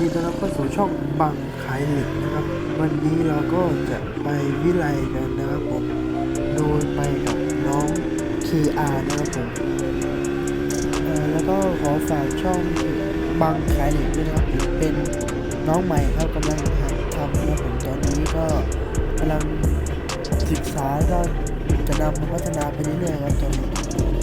ดีต้อนรับเข้าสู่ช่องบังขายเหล็กนะครับ วันนี้เราก็จะไปวิไลกันนะครับผม โดยไปกับน้อง KR นะครับผมแล้วก็ขอฝากช่องบังขายเหล็กด้วยนะครับผมเป็นน้องใหม่ครับกำลังหัดทำนะครับผมตอนนี้ก็กำลังศึกษาแล้วก็จะนำมาพัฒนาไปเรื่อยๆครับตอนนี้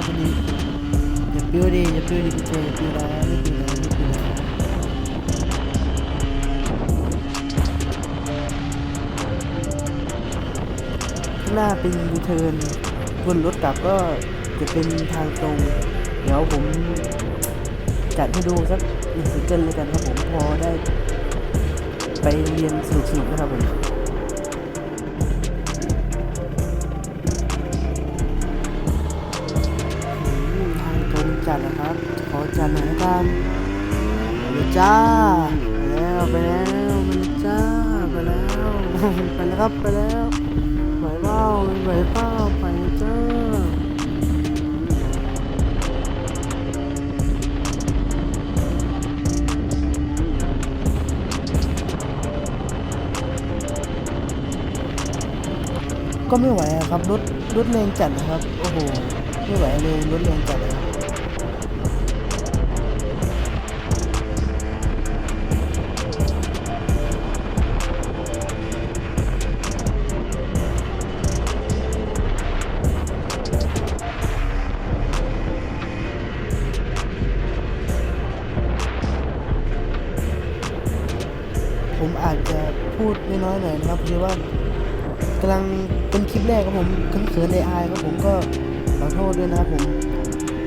ชิวๆครับวันนี้ อย่าปิ้วดิอย่าปิ้วดิพี่เจอย่าปิ้วนะไม่ปิ้วนะไม่ปิ้วนะข้างหน้าเป็นยูเทิร์นวนรถกลับก็จะเป็นทางตรง เดี๋ยวผมจัดให้ดูสักหนึ่งซิงเกิลเลยกันครับผมพอได้ ไปเรียนสนุกๆนะครับผม ขอจัดหน่อยละกันไปเลยจ้าไปแล้วไปแล้วไปเลยจ้าไปแล้วไปแล้วครับไปแล้วไหวเปล่าไหวเปล่าไปจ้าก็ไม่ไหวครับรถรถแรงจัดนะครับ โอ้โห ไม่ไหวเลยรถแรงจัดเลย อาจจะพูดน้อยหน่อยนะครับเพราะว่ากำลังเป็นคลิปแรกครับผมเขินๆในอายครับผมก็ขอโทษด้วยนะครับผม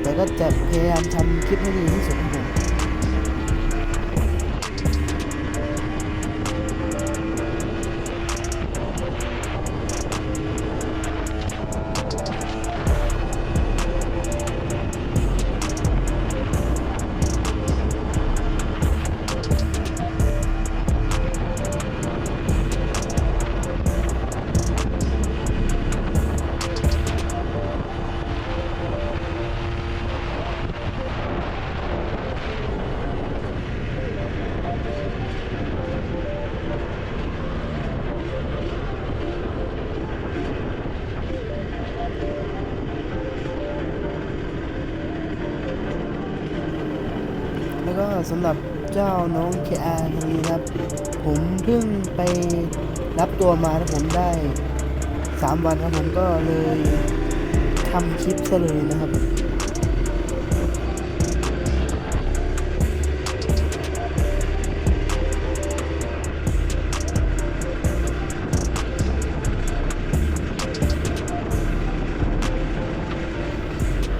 แต่ก็จะพยายามทำคลิปให้ดีที่สุด ก็สำหรับเจ้าน้อง KR ทางนี้ครับ ผมเพิ่งไปรับตัวมาแล้วผมได้ 3 วันครับผมก็เลยทำคลิปซะเลยนะครับ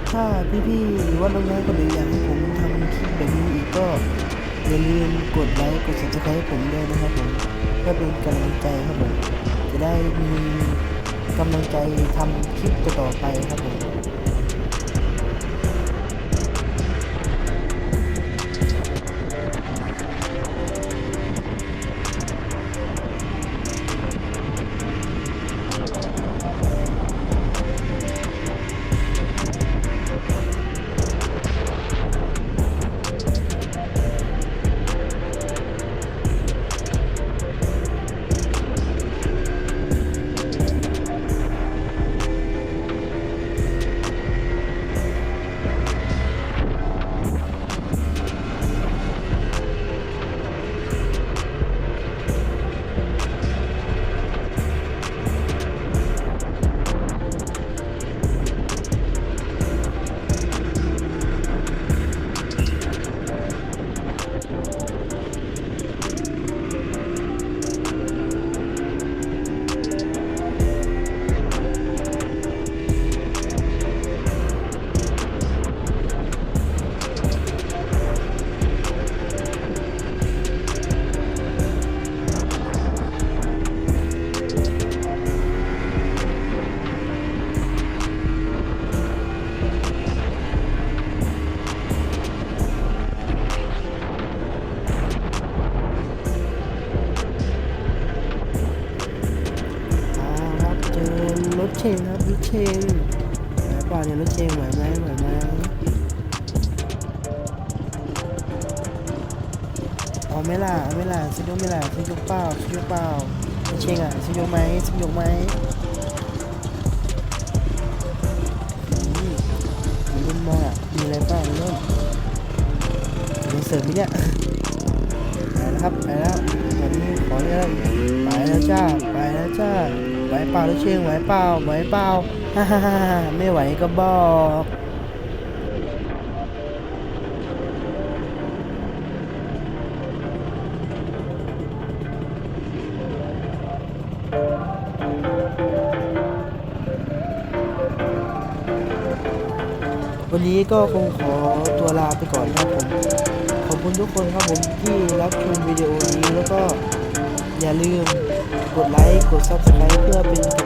ถ้าพี่ๆหรือว่าน้องๆคนอื่นอยากให้ผม ก็อย่าลืมกดไลค์กด subscribe ให้ผมด้วยนะครับผมเพื่อเป็นกำลังใจครับผมจะได้มีกำลังใจทำคลิปต่อไปครับผม รถเชงครับรถเชงไหวเปล่าเนี่ยรถเชงไหวไหมไหวไหมเอาไหม่ล่ะเอาไม่ล่ะซื้อยกไม่ล่ะซื้อยกเปล่าซื้อยกเปล่ารถเชงอะซื้อยกไหมซื้อยกไหมมีรุ่นมองอะมีอะไรเปล่ามีรุ่นมีเสริมไหมเนี่ยไปแล้วครับไปแล้วตอนนี้ขอเริ่มไปแล้วจ้าไปแล้วจ้า วเปล่าล้วเชียงไหวเปล่าไหวเปล่าฮ่าฮ่าฮ่าไม่ไหวก็บอกวันนี้ก็คงขอตัวลาไปก่อนครับผม ขอบคุณทุกคนครับผมที่รับชมวิดีโอนี้แล้วก็อย่าลืม กดไลค์ กดซับสไคร b e เพื่อเป็น